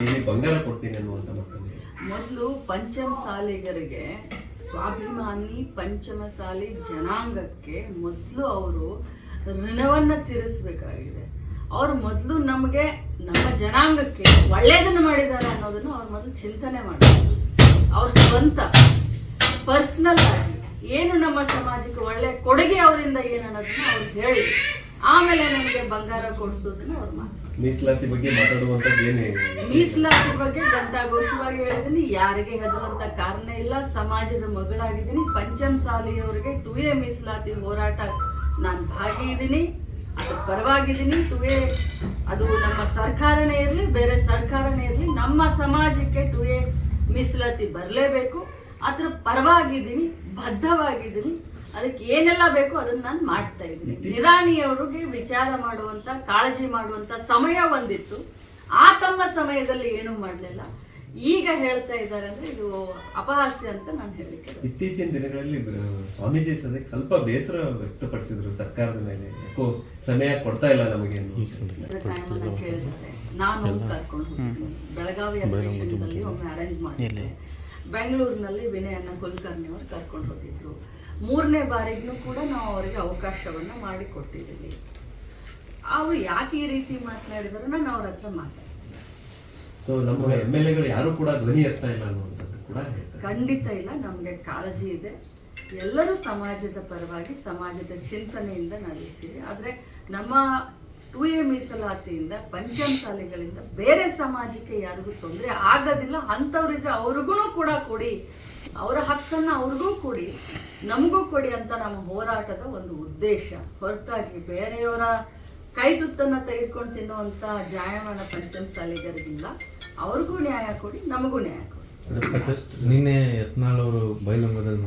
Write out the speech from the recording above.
ಇಲ್ಲಿ ಬಂಗಾರ ಕೊಡ್ತೀನಿ ಅನ್ನುವಂತ ಮಕ್ಕಳಿಗೆ ಮೊದಲು ಪಂಚಮ ಸಾಲಿಗರಿಗೆ ಸ್ವಾಭಿಮಾನಿ ಪಂಚಮ ಸಾಲಿ ಜನಾಂಗಕ್ಕೆ ಮೊದಲು ಅವರು ಋಣವನ್ನ ತೀರಿಸಬೇಕಾಗಿದೆ. ಅವ್ರು ಮೊದಲು ನಮಗೆ ನಮ್ಮ ಜನಾಂಗಕ್ಕೆ ಒಳ್ಳೇದನ್ನು ಮಾಡಿದ್ದಾರೆ ಅನ್ನೋದನ್ನು ಅವ್ರು ಮೊದಲು ಚಿಂತನೆ ಮಾಡಬೇಕು ಅವ್ರ ಸ್ವಂತ, ಪರ್ಸನಲ್ ಆಗಿ ಏನು ನಮ್ಮ ಸಮಾಜಕ್ಕೆ ಒಳ್ಳೆ ಕೊಡುಗೆ ಅವರಿಂದ ಏನು ಅನ್ನೋದನ್ನ ಅವ್ರು ಹೇಳಿ ಆಮೇಲೆ ನಮಗೆ ಬಂಗಾರ ಕೊಡಿಸೋದನ್ನ ಅವ್ರು ಮಾಡ್ತಾರೆ. ಮೀಸಲಾತಿ ಬಗ್ಗೆ ಮಾತಾಡುವಂಥದ್ದು ಏನೇ ಮೀಸಲಾತಿ ಬಗ್ಗೆ ಗಂಟಾಘೋಷವಾಗಿ ಹೇಳಿದ್ದೀನಿ. ಯಾರಿಗೆ ಹೆದರುವಂತ ಕಾರಣ ಇಲ್ಲ. ಸಮಾಜದ ಮಗಳಾಗಿದ್ದೀನಿ. ಪಂಚಮ ಸಾಲಿಯವರಿಗೆ ಟು ಎ ಮೀಸಲಾತಿ ಹೋರಾಟ ನಾನು ಭಾಗಿಯಿದ್ದೀನಿ ಅದ್ರ ಪರವಾಗಿದ್ದೀನಿ ಟು ಎ ಅದು ನಮ್ಮ ಸರ್ಕಾರನೇ ಇರಲಿ ಬೇರೆ ಸರ್ಕಾರನೇ ಇರಲಿ ನಮ್ಮ ಸಮಾಜಕ್ಕೆ ಟು ಎ ಮೀಸಲಾತಿ ಬರಲೇಬೇಕು. ಅದ್ರ ಪರವಾಗಿದ್ದೀನಿ ಬದ್ಧವಾಗಿದ್ದೀನಿ ಅದಕ್ಕೆ ಏನೆಲ್ಲ ಬೇಕು ಅದನ್ನ ನಾನು ಮಾಡ್ತಾ ಇದ್ದೀನಿ. ನಿರಾಣಿಯವ್ರಿಗೆ ವಿಚಾರ ಮಾಡುವಂತ ಕಾಳಜಿ ಮಾಡುವಂತ ಸಮಯ ಒಂದಿತ್ತು. ಆ ತಮ್ಮ ಸಮಯದಲ್ಲಿ ಏನೂ ಮಾಡಲಿಲ್ಲ. ಈಗ ಹೇಳ್ತಾ ಇದ್ದಾರೆ ಅಂದ್ರೆ ಇದು ಅಪಹಾಸ್ಯ ಅಂತ ನಾನು ಹೇಳಿಕೆ ಇತ್ತೀಚಿನ ದಿನಗಳಲ್ಲಿ ಸ್ವಾಮೀಜಿ ಸದಕ್ಕೆ ಸ್ವಲ್ಪ ಬೇಸರ ವ್ಯಕ್ತಪಡಿಸಿದ್ರು ಸರ್ಕಾರದ ಮೇಲೆ. ಯಾಕೋ ಸಮಯ ಕೊಡ್ತಾ ಇಲ್ಲ ನಮಗೆ ಕೇಳಿದ್ದಾರೆ ನಾನು ಕರ್ಕೊಂಡು ಹೋಗ್ತೀನಿ. ಬೆಳಗಾವಿ ಅಧಿವೇಶನದಲ್ಲಿ ಒಮ್ಮೆ ಅರೇಂಜ್ ಮಾಡಿದ್ದೆ ಬೆಂಗಳೂರಿನಲ್ಲಿ ವಿನಯನ್ನ ಕುಲಕರ್ಣಿ ಅವರು ಕರ್ಕೊಂಡು ಹೋಗಿದ್ರು. ಮೂರನೇ ಬಾರಿಗೂ ಕೂಡ ನಾವು ಅವರಿಗೆ ಅವಕಾಶವನ್ನು ಮಾಡಿ ಕೊಟ್ಟಿದ್ದೀವಿ ಅವ್ರು ಯಾಕೆ ಈ ರೀತಿ ಮಾತನಾಡಿದ್ರು ನಾನು ಅವ್ರ ಹತ್ರ ಮಾತಾಡ್ತೀನಿ ಸೊ ನಮ್ಮ ಎಂ ಎಲ್ ಎಗಳು ಯಾರು ಕೂಡ ಧ್ವನಿ ಎತ್ತಾ ಇಲ್ಲ ಅನ್ನುವಂಥದ್ದು ಕೂಡ ಹೇಳ್ತಾರೆ. ಖಂಡಿತ ಇಲ್ಲ ನಮಗೆ ಕಾಳಜಿ ಇದೆ. ಎಲ್ಲರೂ ಸಮಾಜದ ಪರವಾಗಿ ಸಮಾಜದ ಚಿಂತನೆಯಿಂದ ನಾವಿರ್ತೀವಿ ಆದರೆ ನಮ್ಮ ಟು ಎ ಮೀಸಲಾತಿಯಿಂದ ಪಂಚಮ ಶಾಲೆಗಳಿಂದ ಬೇರೆ ಸಮಾಜಕ್ಕೆ ಯಾರಿಗೂ ತೊಂದರೆ ಆಗೋದಿಲ್ಲ. ಅಂಥವ್ರಿಗೆ ಅವ್ರಿಗೂ ಕೂಡ ಕೊಡಿ ಅವರ ಹಕ್ಕನ್ನು ಅವ್ರಿಗೂ ಕೊಡಿ, ನಮಗೂ ಕೊಡಿ ಅಂತ ನಮ್ಮ ಹೋರಾಟದ ಒಂದು ಉದ್ದೇಶ. ಹೊರತಾಗಿ ಬೇರೆಯವರ ಕೈ ತುತ್ತನ್ನು ತೆಗೆದುಕೊಂಡು ತಿನ್ನುವಂಥ ಜಾಯಮಾನ ಪಂಚಮ ಸಾಲಿಗರಿಗಿಲ್ಲ ಅವ್ರಿಗೂ ನ್ಯಾಯ ಕೊಡಿ, ನಮಗೂ ನ್ಯಾಯ ಕೊಡಿ. ನಿನ್ನೆ ಯತ್ನಾಳ್ ಅವರು ಬೈಲಂಗದಲ್ಲಿ